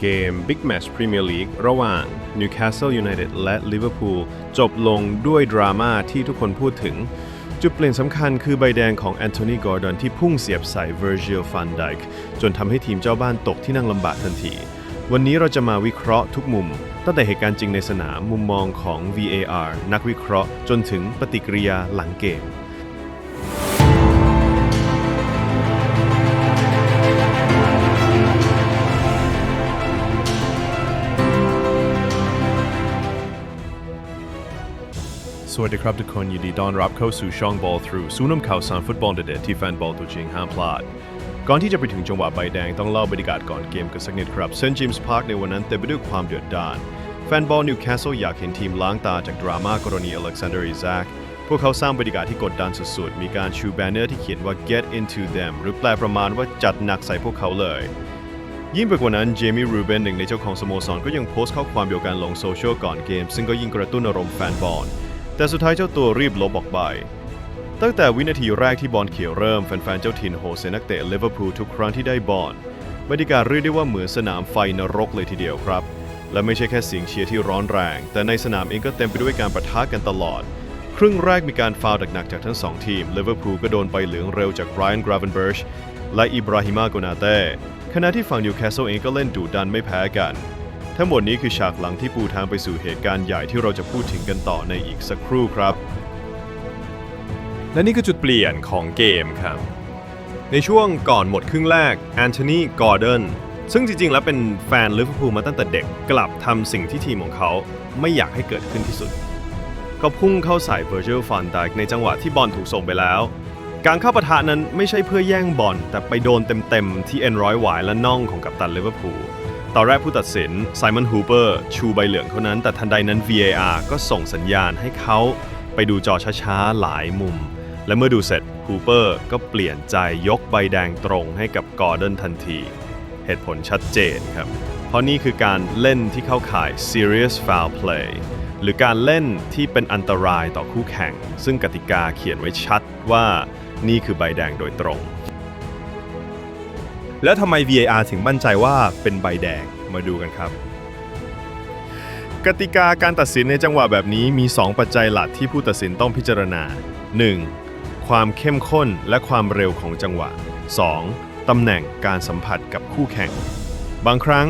เกม Big Match Premier League ระหว่าง Newcastle United และ Liverpool จบลงด้วยดราม่าที่ทุกคนพูดถึง จุดเปลี่ยนสำคัญคือใบแดงของแอนโทนีกอร์ดอนที่พุ่งเสียบใส่ Virgil van Dijk จนทำให้ทีมเจ้าบ้านตกที่นั่งลำบากทันที วันนี้เราจะมาวิเคราะห์ทุกมุม ตั้งแต่เหตุการณ์จริงในสนามมุมมองของ VAR นักวิเคราะห์จนถึงปฏิกิริยาหลังเกม วัสดีครับทุกคนยินดีต้อนรับเข้าสู่ช่อง Ball Through ศูนย์ข่าวสารฟุตบอลเด็ดๆที่แฟนบอลตัวจริงห้ามพลาด ก่อนที่จะไปถึงจังหวะใบแดงต้องเล่าบรรยากาศก่อนเกมกันสักนิดครับเซนต์จิมส์พาร์คในวันนั้นเต็มไปด้วยความเดือดดาลแฟนบอลนิวคาสเซิลอยากเห็นทีมล้างตาจากดราม่ากรณีอเล็กซานเดอร์อิซากพวกเขาสร้างบรรยากาศที่กดดันสุดๆ มีการชูแบนเนอร์ที่เขียนว่า get into them หรือแปลประมาณว่าจัดหนักใส่พวกเขาเลย ยิ่งไปกว่านั้น เจมี่ รูเบนหนึ่งในเจ้าของสโมสรก็ยังโพสต์ข้อความเดียวกันลงโซเชียลก่อนเกม ซึ่งก็ยิ่งกระตุ้นอารมณ์แฟนบอล แต่สุดท้ายเจ้าตัวรีบลบออกไป ตั้งแต่วินาทีแรกที่บอลเขียวเริ่ม แฟนๆ เจ้าถิ่นโหเซนักเตะลิเวอร์พูลทุกครั้งที่ได้บอลบรรยากาศเรียกได้ว่าเหมือนสนามไฟนรกเลยทีเดียวครับ และไม่ใช่แค่เสียงเชียร์ที่ร้อนแรง แต่ในสนามเองก็เต็มไปด้วยการประทะกันตลอด ครึ่งแรกมีการฟาวล์หนักๆจากทั้งสองทีมลิเวอร์พูลก็โดนใบเหลืองเร็วจากไรอันกราเวนเบิร์ชและอิบราฮิมาโกนาเต้ขณะที่ฝั่งนิวคาสเซิลเองก็เล่นดุดันไม่แพ้กัน ทั้งหมดนี้คือฉากหลังที่ปูทางไปสู่เหตุการณ์ใหญ่ที่เราจะพูดถึงกันต่อในอีกสักครู่ครับ และนี่คือจุดเปลี่ยนของเกมครับ ในช่วงก่อนหมดครึ่งแรกแอนโทนีกอร์เดนซึ่งจริงๆ แล้วเป็นแฟนลิเวอร์พูลมาตั้งแต่เด็กกลับทำสิ่งที่ทีมของเขาไม่อยากให้เกิดขึ้นที่สุดก็พุ่งเข้าใส่เวอร์จิลฟันไดกในจังหวะที่บอลถูกส่งไปแล้ว การเข้าปะทะนั้นไม่ใช่เพื่อแย่งบอลแต่ไปโดนเต็มๆที่เอ็นร้อยหวายและน่องของกัปตันลิเวอร์พูล ตอนแรกผู้ตัดสินไซมอนฮูเปอร์ชูใบเหลืองเท่านั้น แต่ทันใดนั้น VAR ก็ส่งสัญญาณให้เขาไปดูจอช้าๆ หลายมุม และเมื่อดูเสร็จฮูเปอร์ก็เปลี่ยนใจยกใบแดงตรงให้กับกอร์เดนทันที เหตุผลชัดเจนครับ เพราะนี่คือการเล่นที่เข้าข่าย serious foul play หรือการเล่นที่เป็นอันตรายต่อคู่แข่ง ซึ่งกติกาเขียนไว้ชัดว่านี่คือใบแดงโดยตรง แล้วทำไม VAR ถึงมั่นใจว่าเป็นใบแดงมาดูกันครับ กติกาการตัดสินในจังหวะแบบนี้มี 2 ปัจจัยหลักที่ผู้ตัดสินต้องพิจารณา 1. ความเข้มข้นและความเร็วของจังหวะ 2. ตำแหน่งการสัมผัสกับคู่แข่ง บางครั้ง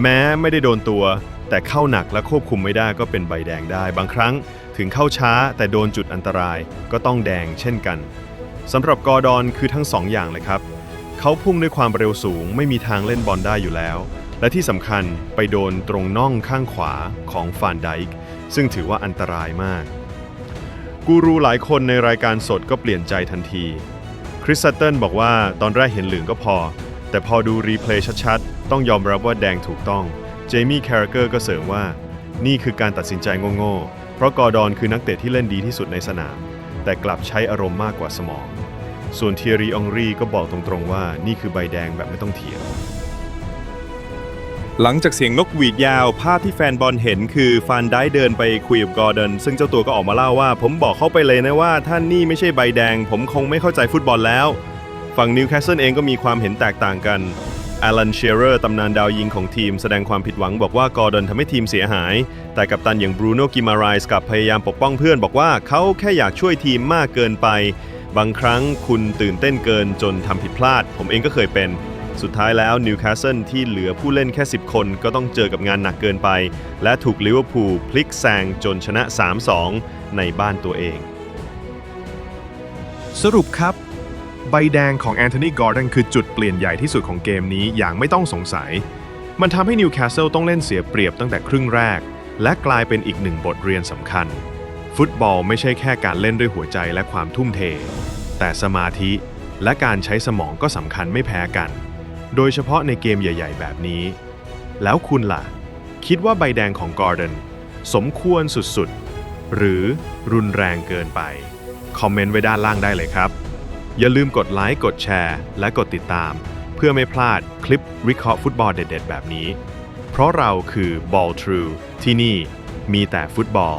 แม้ไม่ได้โดนตัว แต่เข้าหนักและควบคุมไม่ได้ก็เป็นใบแดงได้ บางครั้งถึงเข้าช้าแต่โดนจุดอันตรายก็ต้องแดงเช่นกันสำหรับกอร์ดอนคือทั้งสองอย่างเลยครับ เขาพุ่งด้วยความเร็วสูง ไม่มีทางเล่นบอลได้อยู่แล้ว และที่สำคัญไปโดนตรงน่องข้างขวาของฟานไดค์ซึ่งถือว่าอันตรายมาก กูรูหลายคนในรายการสดก็เปลี่ยนใจทันที คริสซัตเติลบอกว่าตอนแรกเห็นเหลืองก็พอ แต่พอดูรีเพลย์ชัดๆ ต้องยอมรับว่าแดงถูกต้อง เจมี่แคร์เกอร์ก็เสริมว่า นี่คือการตัดสินใจโง่ๆ เพราะกอร์ดอนคือนักเตะที่เล่นดีที่สุดในสนาม แต่กลับใช้อารมณ์มากกว่าสมอง ส่วนเทียรีองรีก็บอกตรงๆว่านี่คือใบแดงแบบไม่ต้องเถียง หลังจากเสียงนกหวีดยาว ภาพที่แฟนบอลเห็นคือฟานได้เดินไปคุยกับกอร์ดอนซึ่งเจ้าตัวก็ออกมาเล่าว่า ผมบอกเขาไปเลยนะว่าถ้านนี่ไม่ใช่ใบแดง ผมคงไม่เข้าใจฟุตบอลแล้ว ฝั่งนิวคาสเซิลเองก็มีความเห็นแตกต่างกันอลันเชเรอร์ตำนานดาวยิงของทีมแสดงความผิดหวังบอกว่ากอร์ดอนทำให้ทีมเสียหาย แต่กัปตันอย่างบรูโน่กิมาไรส์กับพยายามปกป้องเพื่อนบอกว่าเขาแค่อยากช่วยทีมมากเกินไป บางครั้งคุณตื่นเต้นเกินจนทำผิดพลาด ผมเองก็เคยเป็น สุดท้ายแล้วนิวคาสเซิลที่เหลือผู้เล่นแค่ 10 คนก็ต้องเจอกับงานหนักเกินไป และถูกลิเวอร์พูลพลิกแซงจนชนะ 3-2 ในบ้านตัวเอง สรุปครับ ใบแดงของแอนโทนีกอร์ดอนคือจุดเปลี่ยนใหญ่ที่สุดของเกมนี้อย่างไม่ต้องสงสัย มันทำให้นิวคาสเซิลต้องเล่นเสียเปรียบตั้งแต่ครึ่งแรก และกลายเป็นอีกหนึ่งบทเรียนสำคัญ ฟุตบอลไม่ใช่แค่การเล่นด้วยหัวใจและความทุ่มเท แต่สมาธิและการใช้สมองก็สำคัญไม่แพ้กัน โดยเฉพาะในเกมใหญ่ ๆ แบบนี้ แล้วคุณล่ะ คิดว่าใบแดงของกอร์เดนสมควรสุดๆ หรือรุนแรงเกินไป คอมเมนต์ไว้ด้านล่างได้เลยครับ อย่าลืมกดไลค์กดแชร์ และกดติดตาม เพื่อไม่พลาดคลิปวิเคราะห์ฟุตบอลเด็ด ๆ แบบนี้ เพราะเราคือ Ball True ที่นี่มีแต่ฟุตบอล